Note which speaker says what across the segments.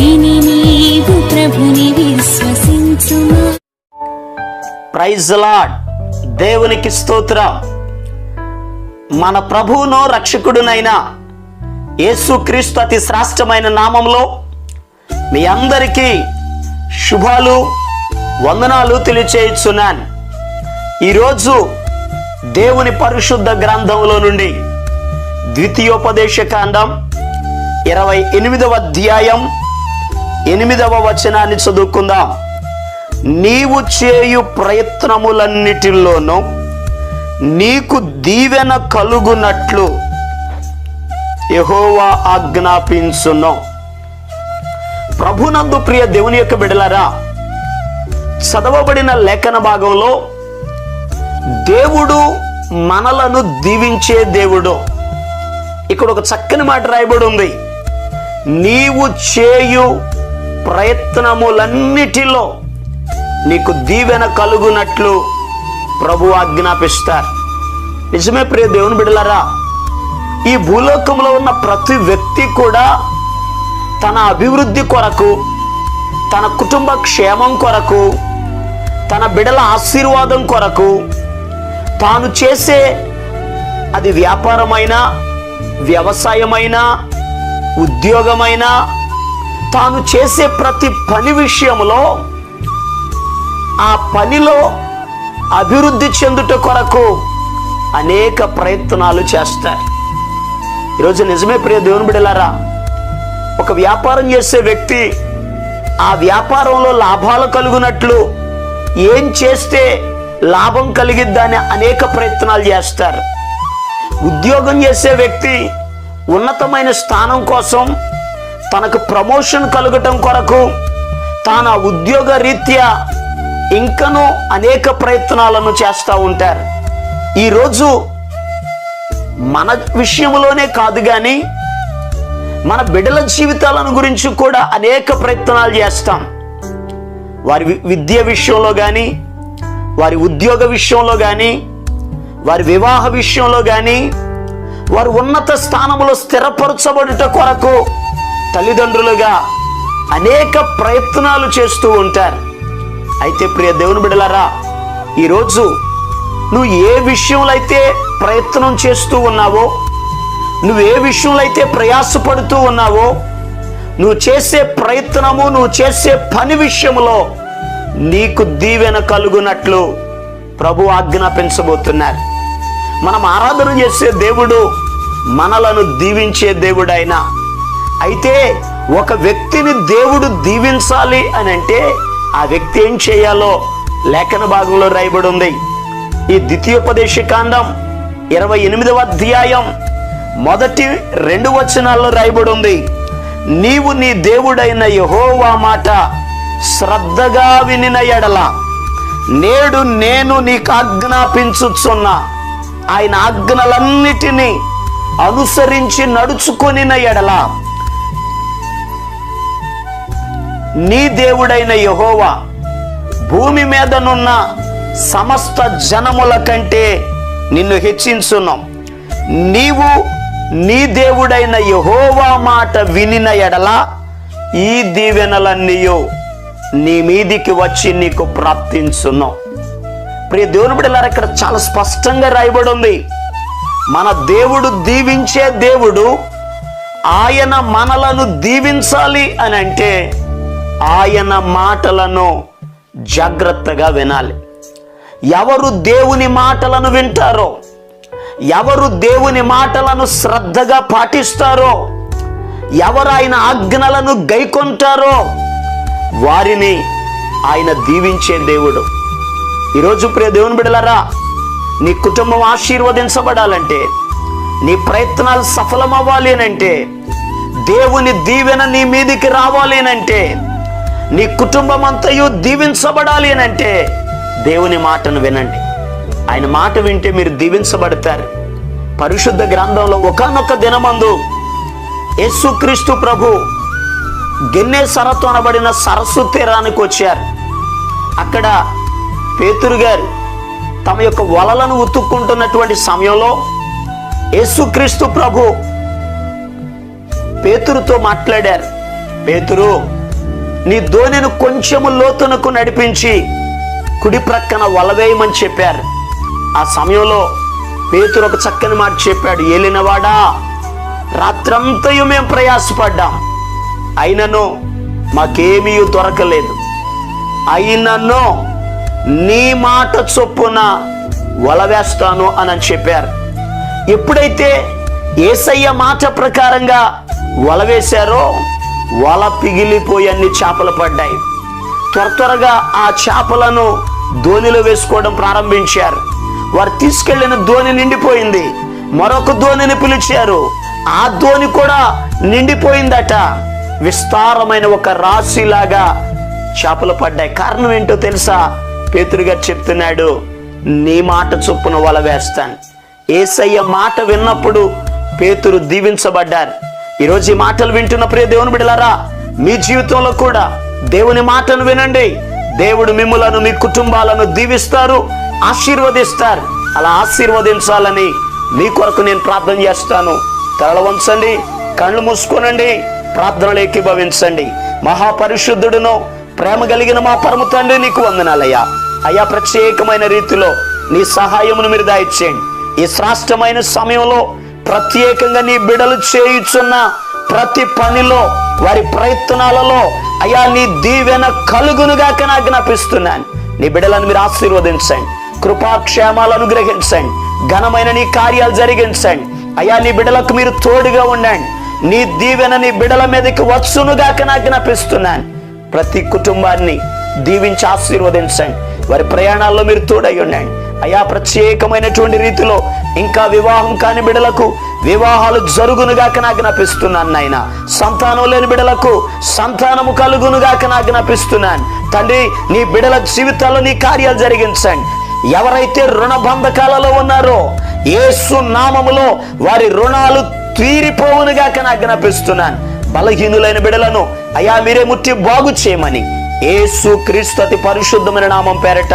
Speaker 1: విని నీవు ప్రభుని విశ్వసించుమా.
Speaker 2: ప్రైజ్ లాడ్ దేవునికి స్తోత్రం. మన ప్రభువును రక్షకుడునైన యేసుక్రీస్తు అతి శ్రేష్టమైన నామంలో మీ అందరికీ శుభాలు వందనాలు తెలియచేయుచున్నాను. ఈరోజు దేవుని పరిశుద్ధ గ్రంథంలో నుండి ద్వితీయోపదేశ కాండం ఇరవై ఎనిమిదవ అధ్యాయం ఎనిమిదవ వచనాన్ని చదువుకుందాం. నీవు చేయు ప్రయత్నములన్నిటిలోనూ నీకు దీవెన కలుగునట్లు యహోవా ఆజ్ఞాపించును. ప్రభునందు ప్రియ దేవుని యొక్క బిడలరా చదవబడిన లేఖన భాగంలో దేవుడు మనలను దీవించే దేవుడు. ఇక్కడ ఒక చక్కని మాట రాయబడి ఉంది. నీవు చేయు ప్రయత్నములన్నిటిలో నీకు దీవెన కలుగునట్లు ప్రభు ఆజ్ఞాపిస్తారు. నిజమే ప్రియ దేవుని బిడలరా ఈ భూలోకంలో ఉన్న ప్రతి వ్యక్తి కూడా తన అభివృద్ధి కొరకు తన కుటుంబ క్షేమం కొరకు తన బిడల ఆశీర్వాదం కొరకు తాను చేసే అది వ్యాపారమైనా వ్యవసాయమైనా ఉద్యోగమైనా తాను చేసే ప్రతి పని విషయంలో ఆ పనిలో అభివృద్ధి చెందుట కొరకు అనేక ప్రయత్నాలు చేస్తారు ఈరోజు నిజమే ప్రియ దేవుని బిడలారా ఒక వ్యాపారం చేసే వ్యక్తి ఆ వ్యాపారంలో లాభాలు కలుగునట్లు ఏం చేస్తే లాభం కలిగిద్దని అనేక ప్రయత్నాలు చేస్తారు. ఉద్యోగం చేసే వ్యక్తి ఉన్నతమైన స్థానం కోసం తనకు ప్రమోషన్ కలగటం కొరకు తన ఉద్యోగ రీత్యా ఇంకనూ అనేక ప్రయత్నాలను చేస్తూ ఉంటారు. ఈరోజు మన విషయంలోనే కాదు కానీ మన బిడ్డల జీవితాలను గురించి కూడా అనేక ప్రయత్నాలు చేస్తాం. వారి విద్య విషయంలో కానీ వారి ఉద్యోగ విషయంలో కానీ వారి వివాహ విషయంలో కానీ వారు ఉన్నత స్థానంలో స్థిరపరచబడుట కొరకు తల్లిదండ్రులుగా అనేక ప్రయత్నాలు చేస్తూ ఉంటారు. అయితే ప్రియ దేవుని బిడలారా ఈరోజు నువ్వు ఏ విషయంలో అయితే ప్రయత్నం చేస్తూ ఉన్నావో నువ్వు ఏ విషయంలో అయితే ప్రయాసపడుతూ ఉన్నావో నువ్వు చేసే ప్రయత్నము నువ్వు చేసే పని విషయంలో నీకు దీవెన కలుగునట్లు ప్రభు ఆజ్ఞాపించబోతున్నారు. మనం ఆరాధన చేసే దేవుడు మనలను దీవించే దేవుడైన అయితే ఒక వ్యక్తిని దేవుడు దీవించాలి అని అంటే ఆ వ్యక్తి ఏం చేయాలో లేఖన భాగంలో రాయబడి ఉంది ఈ ద్వితీయోపదేశ కాండం ఇరవై ఎనిమిదవ అధ్యాయం మొదటి రెండు వచనాల్లో రాయబడి ఉంది నీవు నీ దేవుడైన యహోవా మాట శ్రద్ధగా వినిన ఎడల నేడు నేను నీకు ఆజ్ఞాపించుచున్న ఆయన ఆజ్ఞలన్నిటినీ అనుసరించి నడుచుకొనిన ఎడల నీ దేవుడైన యహోవా భూమి మీదనున్న సమస్త జనముల కంటే నిన్ను హెచ్చించున్నాం. నీవు నీ దేవుడైన యహోవా మాట వినిన ఎడల ఈ దీవెనలన్నీయు నీ మీదికి వచ్చి నీకు ప్రాప్తించున్నాం. ప్రియ దేవుని బిడ్డలారా ఇక్కడ చాలా స్పష్టంగా రాయబడి ఉంది మన దేవుడు దీవించే దేవుడు ఆయన మనలను దీవించాలి అని అంటే ఆయన మాటలను జాగ్రత్తగా వినాలి. ఎవరు దేవుని మాటలను వింటారో ఎవరు దేవుని మాటలను శ్రద్ధగా పాటిస్తారో ఎవరు ఆయన ఆజ్ఞలను గైకొంటారో వారిని ఆయన దీవించే దేవుడు. ఈరోజు ప్రియ దేవుని బిడలరా నీ కుటుంబం ఆశీర్వదించబడాలంటే నీ ప్రయత్నాలు సఫలమవ్వాలి అంటే దేవుని దీవెన నీ మీదికి రావాలి అంటే నీ కుటుంబం అంతయు దీవించబడాలి అంటే దేవుని మాటను వినండి. ఆయన మాట వింటే మీరు దీవించబడతారు. పరిశుద్ధ గ్రంథంలో ఒకనొక దినమందు యేసుక్రీస్తు ప్రభు గిన్నె సరస్సు అనబడిన సరస్సు తీరానికి వచ్చారు. అక్కడ పేతురు గారు తమ యొక్క వలలను ఉతుక్కుంటున్నటువంటి సమయంలో యేసుక్రీస్తు ప్రభు పేతురుతో మాట్లాడారు. పేతురు నీ దోణిని కొంచెము లోతునకు నడిపించి కుడి ప్రక్కన వలవేయమని చెప్పారు. ఆ సమయంలో పేతురు ఒక చక్కని మాట చెప్పాడు. ఏలినవాడా రాత్రంతయు మేము ప్రయాసపడ్డాం. అయినను మాకేమీ దొరకలేదు. అయినను నీ మాట చొప్పున వల వేస్తాను అని అని చెప్పారు. ఎప్పుడైతే ఏసయ్య మాట ప్రకారంగా వల వేశారో వల పిగిలిపోయి అన్ని చేపలు పడ్డాయి. త్వర త్వరగా ఆ చేపలను ధోనిలో వేసుకోవడం ప్రారంభించారు. వారు తీసుకెళ్ళిన ధోని నిండిపోయింది. మరొక ధోనిని పిలిచారు. ఆ ధోని కూడా నిండిపోయిందట. విస్తారమైన ఒక రాశిలాగా చేపలు పడ్డాయి. కారణం ఏంటో తెలుసా? పేతురుగారు చెప్తున్నాడు నీ మాట చొప్పున వల వేస్తాను. ఏసయ్య మాట విన్నప్పుడు పేతురు దీవించబడ్డారు. ఈరోజు ఈ మాటలు వింటున్న ప్రియ దేవుని బిడలారా మీ జీవితంలో కూడా దేవుని మాటను వినండి. దేవుడు మిమ్ములను మీ కుటుంబాలను దీవిస్తారు ఆశీర్వదిస్తారు. అలా ఆశీర్వదించాలని మీ కొరకు నేను ప్రార్థన చేస్తాను. తరల వంచండి కళ్ళు మూసుకోనండి ప్రార్థనలు ఏకీభవించండి మహాపరిశుద్ధుడును ప్రేమ కలిగిన మా పరమ తండ్రి నీకు వందనాలయ్యా. అయ్యా ప్రత్యేకమైన రీతిలో నీ సహాయమును మీరు దాయిచ్చేయండి ఈ శ్రాష్టమైన సమయంలో ప్రత్యేకంగా నీ బిడలు చేయుచున్న ప్రతి పనిలో వారి ప్రయత్నాలలో అయ్యా నీ దీవెన కలుగునుగాక నాకు జ్ఞాపిస్తున్నాను నీ బిడలను మీరు ఆశీర్వదించండి. కృపాక్షేమాలు అనుగ్రహించండి. ఘనమైన నీ కార్యాలు జరిగించండి. అయ్యా నీ బిడలకు మీరు తోడుగా ఉండండి. నీ దీవెన నీ బిడల మీదకి వచ్చునుగాక నా జ్ఞాపిస్తున్నాను ప్రతి కుటుంబాన్ని దీవించి ఆశీర్వదించండి. వారి ప్రయాణాల్లో మీరు తోడై ఉండండి. అయా ప్రత్యేకమైనటువంటి రీతిలో ఇంకా వివాహం కాని బిడలకు వివాహాలు జరుగునుగాక నాకు జ్ఞాపిస్తున్నాను నాయన. సంతానం లేని బిడలకు సంతానము కలుగునుగాక నాకు జ్ఞాపిస్తున్నాను తండ్రి నీ బిడల జీవితాల్లో నీ కార్యాలు జరిగించండి. ఎవరైతే రుణ బంధకాలలో ఉన్నారో ఏసు నామములో వారి రుణాలు తీరిపోవునుగాక నాకు జ్ఞాపిస్తున్నాను బలహీనులైన బిడలను అయా మీరే ముట్టి బాగు చేయమని. ఏసు క్రీస్తు అతి పరిశుద్ధమైన నామం పేరట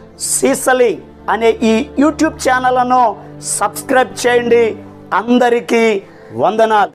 Speaker 2: సీసలి అనే ఈ యూట్యూబ్ ఛానల్ను సబ్స్క్రైబ్ చేయండి. అందరికీ వందనాలు.